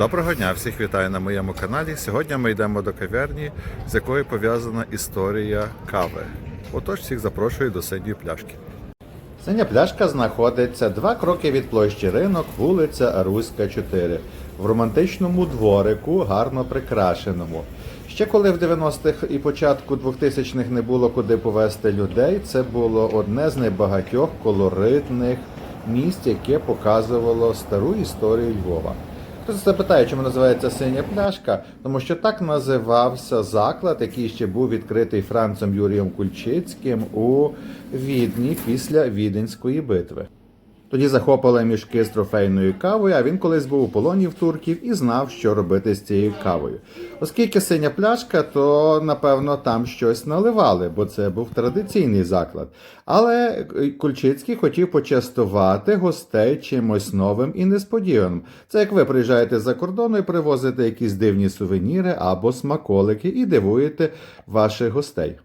Доброго дня, всіх вітаю на моєму каналі. Сьогодні ми йдемо до кав'ярні, з якою пов'язана історія кави. Отож, всіх запрошую до синьої пляшки. Синя пляшка знаходиться два кроки від площі ринок, вулиця Руська, 4, в романтичному дворику, гарно прикрашеному. Ще коли в 90-х і початку 2000-х не було куди повезти людей, це було одне з небагатьох колоритних місць, яке показувало стару історію Львова. Хтось запитає, чому називається синя пляшка, тому що так називався заклад, який ще був відкритий Францем Юрієм Кульчицьким у Відні після Віденської битви. Тоді захопили мішки з трофейною кавою, а він колись був у полоні в турків і знав, що робити з цією кавою. Оскільки синя пляшка, то напевно там щось наливали, бо це був традиційний заклад. Але Кульчицький хотів почастувати гостей чимось новим і несподіваним. Це як ви приїжджаєте за кордону і привозите якісь дивні сувеніри або смаколики і дивуєте ваших гостей.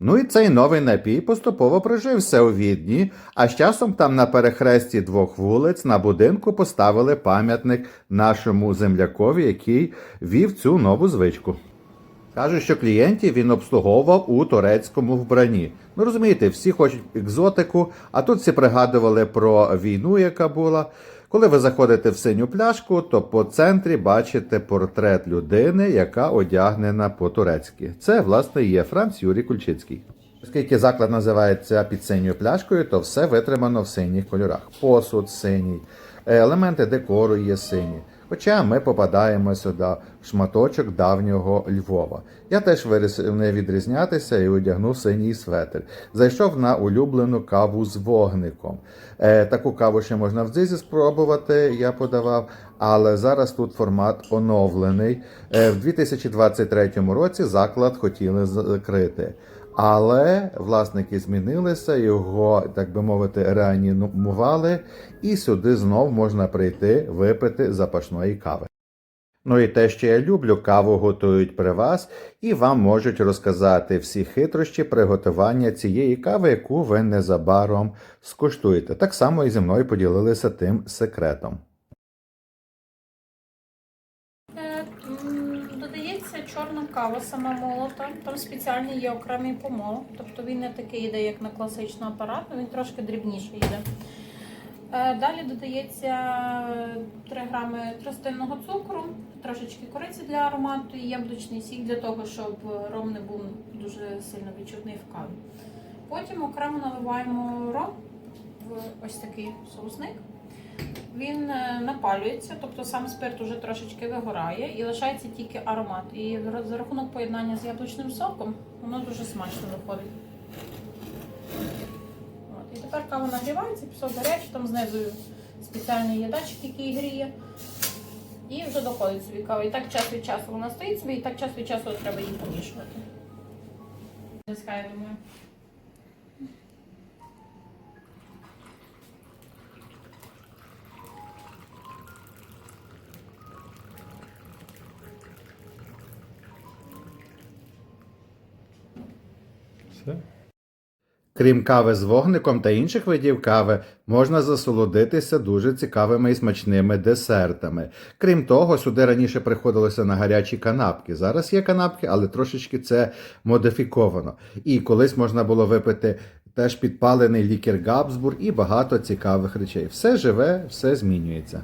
Ну і цей новий напій поступово прижився у Відні, а з часом там на перехресті двох вулиць на будинку поставили пам'ятник нашому землякові, який вів цю нову звичку. Каже, що клієнтів він обслуговував у турецькому вбранні. Ну розумієте, всі хочуть екзотику, а тут всі пригадували про війну, яка була. Коли ви заходите в синю пляшку, то по центрі бачите портрет людини, яка одягнена по-турецьки. Це, власне, є Франц Юрій Кульчицький. Оскільки заклад називається під синьою пляшкою, то все витримано в синіх кольорах. Посуд синій, елементи декору є сині. Хоча ми попадаємо сюди в шматочок давнього Львова. Я теж вирішив не відрізнятися і одягнув синій светр. Зайшов на улюблену каву з вогником. Е, таку каву ще можна в дзизі спробувати, я подавав, але зараз тут формат оновлений. Е, в 2023 році заклад хотіли закрити. Але власники змінилися, його, так би мовити, реанімували, і сюди знов можна прийти випити запашної кави. Ну і те, що я люблю, каву готують при вас, і вам можуть розказати всі хитрощі приготування цієї кави, яку ви незабаром скуштуєте. Так само і зі мною поділилися тим секретом. Е, м, Додається чорна кава, сама молота. Там спеціальний є окремий помол. Тобто він не такий йде, як на класичний апарат, але він трошки дрібніший йде. Е, Далі додається 3 грами тростинного цукру, трошечки кориці для аромату і яблучний сік для того, щоб ром не був дуже сильно відчутний в каві. Потім окремо наливаємо ром в ось такий соусник. Він е, напалюється, тобто сам спирт уже трошечки вигорає і лишається тільки аромат. І за рахунок поєднання з яблучним соком воно дуже смачно виходить. От. І тепер кава нагрівається, пісок гарячий, там знизу спеціальний є який гріє. І вже доходить собі кава. І так час від часу вона стоїть собі, і так час від часу треба її помішувати. Дискає, думаю. Все. Крім кави з вогником та інших видів кави, можна засолодитися дуже цікавими і смачними десертами. Крім того, сюди раніше приходилося на гарячі канапки. Зараз є канапки, але трошечки це модифіковано. І колись можна було випити теж підпалений лікер Габсбург і багато цікавих речей. Все живе, все змінюється.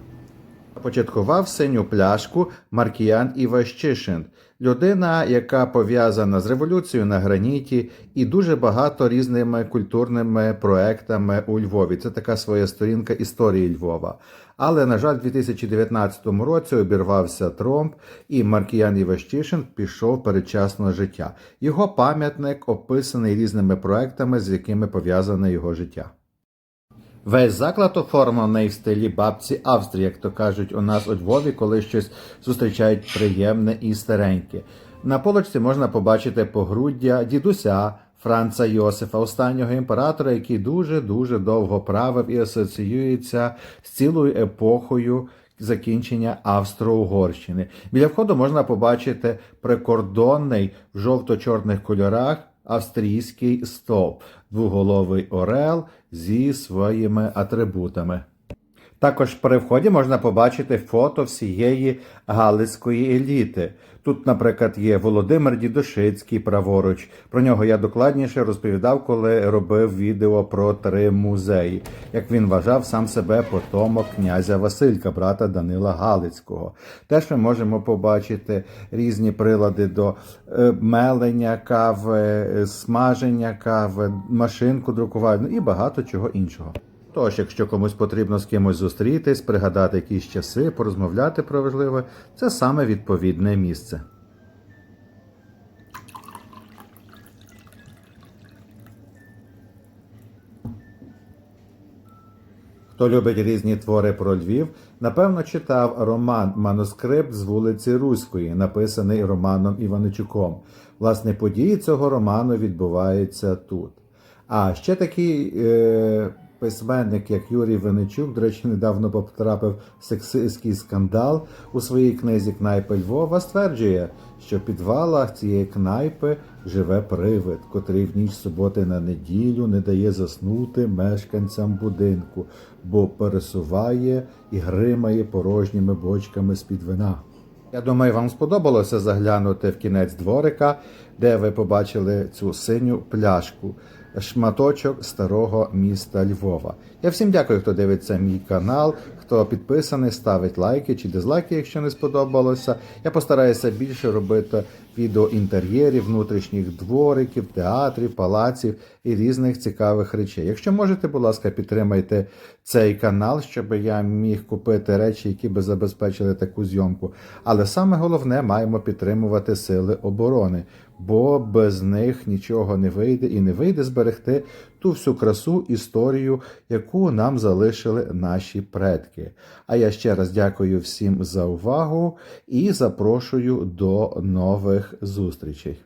Початкував синю пляшку Маркіян Іващишин, людина, яка пов'язана з революцією на граніті і дуже багато різними культурними проектами у Львові. Це така своя сторінка історії Львова. Але, на жаль, у 2019 році обірвався тромб, і Маркіян Іващишин пішов передчасного життя. Його пам'ятник описаний різними проектами, з якими пов'язане його життя. Весь заклад оформлений в стилі бабці Австрії, як то кажуть у нас у Львові, коли щось зустрічають приємне і стареньке. На полочці можна побачити погруддя дідуся Франца Йосифа, останнього імператора, який дуже-дуже довго правив і асоціюється з цілою епохою закінчення Австро-Угорщини. Біля входу можна побачити прикордонний в жовто-чорних кольорах австрійський стовп, двоголовий орел зі своїми атрибутами. Також при вході можна побачити фото всієї галицької еліти. Тут, наприклад, є Володимир Дідошицький праворуч. Про нього я докладніше розповідав, коли робив відео про три музеї. Як він вважав сам себе потомок князя Василька, брата Данила Галицького. Теж ми можемо побачити різні прилади до е, мелення кави, е, смаження кави, машинку друкувальну і багато чого іншого. Тож, якщо комусь потрібно з кимось зустрітись, пригадати якісь часи, порозмовляти про важливе, це саме відповідне місце. Хто любить різні твори про Львів, напевно читав роман Манускрипт з вулиці Руської, написаний Романом Іваничуком. Власне, події цього роману відбуваються тут. А ще такий е, письменник, як Юрій Венечук, до речі, недавно потрапив в сексистський скандал у своїй книзі Кнайпи Львова, стверджує, що в підвалах цієї кнайпи живе привид, котрий в ніч суботи на неділю не дає заснути мешканцям будинку, бо пересуває і гримає порожніми бочками з-під вина. Я думаю, вам сподобалося заглянути в кінець дворика, де ви побачили цю синю пляшку, шматочок старого міста Львова. Я всім дякую, хто дивиться мій канал, хто підписаний, ставить лайки чи дизлайки, якщо не сподобалося. Я постараюся більше робити відео інтер'єрів, внутрішніх двориків, театрів, палаців і різних цікавих речей. Якщо можете, будь ласка, підтримайте цей канал, щоб я міг купити речі, які би забезпечили таку зйомку. Але саме головне, маємо підтримувати сили оборони, бо без них нічого не вийде і не вийде зберегти ту всю красу історію, яку нам залишили наші предки. А я ще раз дякую всім за увагу і запрошую до нових зустрічей.